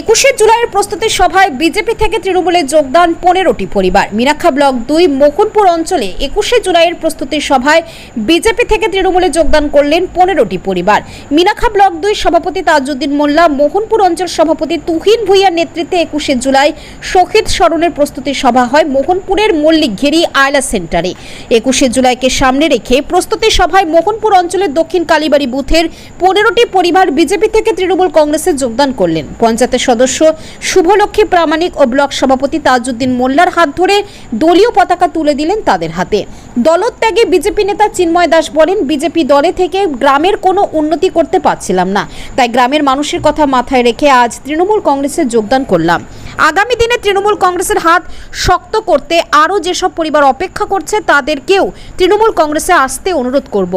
একুশে জুলাইয়ের প্রস্তুতি সভায় বিজেপি থেকে তৃণমূলে যোগদান পনেরোটি পরিবার। মিনাক্ষা ব্লক দুই, মোহনপুর অঞ্চলে একুশে জুলাইয়ের প্রস্তুতি সভায় বিজেপি থেকে তৃণমূলে যোগদান করলেন পনেরোটি পরিবার। মিনাক্ষা ব্লক দুই সভাপতি তাজউদ্দিন মোল্লা, মোহনপুর অঞ্চল সভাপতি তুহিন ভুইয়ার নেতৃত্বে একুশে জুলাই শহীদ স্মরণের প্রস্তুতি সভা হয় মোহনপুরের মল্লিক ঘেরি আয়লা সেন্টারে। একুশে জুলাইকে সামনে রেখে প্রস্তুতি সভায় মোহনপুর অঞ্চলের দক্ষিণ কালীবাড়ি বুথের পনেরোটি পরিবার বিজেপি থেকে তৃণমূল কংগ্রেসে যোগদান করলেন। পঞ্চায়েতের সদস্য শুভলক্ষ্মী প্রামাণিক ও ব্লক সভাপতি তাজউদ্দিন মোল্লার হাত ধরে দলীয় পতাকা তুলে দিলেন তাদের হাতে। দলত্যাগে বিজেপি নেতা চিন্ময় দাস বলেন, বিজেপি দলে থেকে গ্রামের কোনো উন্নতি করতে পারছিলাম না। তাই গ্রামের মানুষের কথা মাথায় রেখে আজ তৃণমূল কংগ্রেসে যোগদান করলাম। আগামী দিনে তৃণমূল কংগ্রেসের হাত শক্ত করতে আরও যেসব পরিবার অপেক্ষা করছে, তাদেরকেও তৃণমূল কংগ্রেসে আসতে অনুরোধ করব।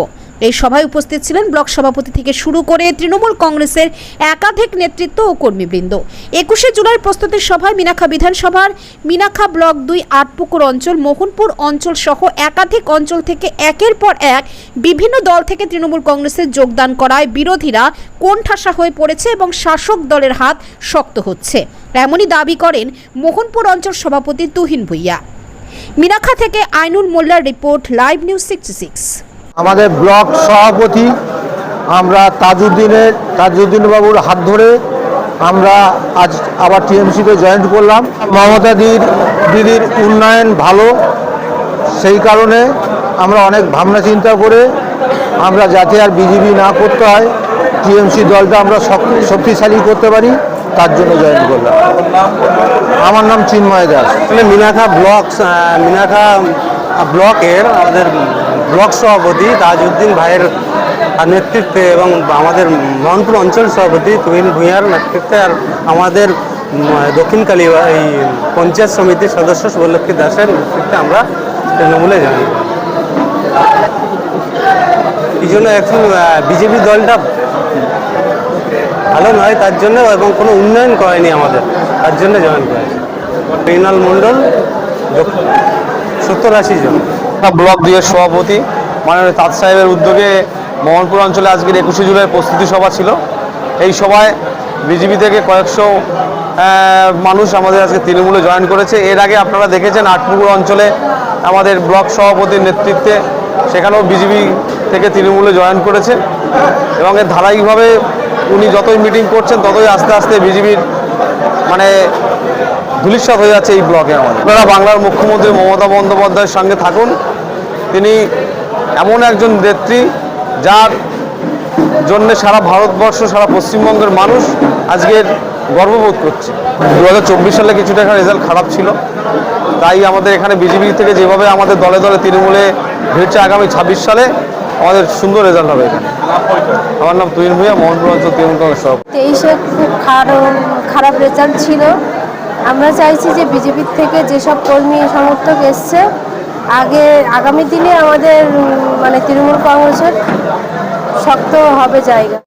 এই সভায় উপস্থিত ছিলেন ব্লক সভাপতি থেকে শুরু করে তৃণমূল কংগ্রেসের একাধিক নেতৃত্ব ও কর্মীবৃন্দ। একুশে জুলাই প্রস্তুতির সভায় মিনাখা বিধানসভার মিনাখা ব্লক দুই আটপুকুর অঞ্চল, মোহনপুর অঞ্চল সহ একাধিক অঞ্চল থেকে একের পর এক বিভিন্ন দল থেকে তৃণমূল কংগ্রেসে যোগদান করায় বিরোধীরা কোণঠাসা হয়ে পড়েছে এবং শাসক দলের হাত শক্ত হচ্ছে। এমনই দাবি করেন মোহনপুর অঞ্চল সভাপতি তুহিন ভুইয়া। মিনাখা থেকে আইনুল মোল্লার report, live news sixty six. আমাদের ব্লক সভাপতি আমরা তাজউদ্দিনের তাজউদ্দিন বাবুর হাত ধরে আমরা আজ আবার টিএমসিতে জয়েন করলাম। মমতা দিদির দিদির উন্নয়ন ভালো, সেই কারণে আমরা অনেক ভাবনা চিন্তা করে আমরা যাতে আর বিজেপি না করতে হয়, টিএমসি দলটা আমরা শক্তিশালী করতে পারি, তার জন্য জয়েন করলাম। আমার নাম চিন্ময় দাস। মিনাখা ব্লক মিনাখা ব্লকের আমাদের ব্লক সভাপতি তাজউদ্দিন ভাইয়ের নেতৃত্বে এবং আমাদের মোহনপুর অঞ্চল সভাপতি তুহিন ভূঁইয়ার নেতৃত্বে আর আমাদের দক্ষিণ কালী, এই পঞ্চায়েত সমিতির সদস্য সুবলক্ষ্মী দাসের নেতৃত্বে আমরা তৃণমূলে যাই এই জন্য এখন বিজেপি দলটা ভালো নয় তার জন্য এবং কোনো উন্নয়ন করেনি আমাদের, তার জন্য জয়েন করেছে। রিনাল মণ্ডল সত্তর আশি জন। ব্লক দুইয়ের সভাপতি মাননীয় তাঁত সাহেবের উদ্যোগে মোহনপুর অঞ্চলে আজকের একুশে জুলাই প্রস্তুতি সভা ছিল। এই সভায় বিজেপি থেকে কয়েকশো মানুষ আমাদের আজকে তৃণমূলে জয়েন করেছে। এর আগে আপনারা দেখেছেন আটপুকুর অঞ্চলে আমাদের ব্লক সভাপতির নেতৃত্বে সেখানেও বিজেপি থেকে তৃণমূলে জয়েন করেছে। এবং এর ধারাবাহিকভাবে উনি যতই মিটিং করছেন, ততই আস্তে আস্তে বিজেপির মানে ধুলিস্বাদ হয়ে যাচ্ছে এই ব্লকে আমাদের। আপনারা বাংলার মুখ্যমন্ত্রী মমতা বন্দ্যোপাধ্যায়ের সঙ্গে থাকুন। তিনি এমন একজন নেত্রী যার জন্য সারা ভারতবর্ষ, সারা পশ্চিমবঙ্গের মানুষ আজকের গর্ববোধ করছে। দু হাজার চব্বিশ সালে কিছুটা একটা রেজাল্ট খারাপ ছিল। তাই আমাদের এখানে বিজেপি থেকে যেভাবে আমাদের দলে দলে তৃণমূলে ভিড়ছে আগামী ছাব্বিশ সালে, আমাদের সুন্দর রেজাল্ট হবে এখানে। আমার নাম তুহিন ভূঁইয়া, মোহনপুর অঞ্চল তৃণমূল কংগ্রেস সভাপতি। তেইশে খুব খারাপ রেজাল্ট ছিল। আমরা চাইছি যে বিজেপির থেকে যেসব কর্মী সমর্থক এসছে আগে আগামী দিনে আমাদের মানে তৃণমূল কংগ্রেসের শক্ত হবে জায়গা।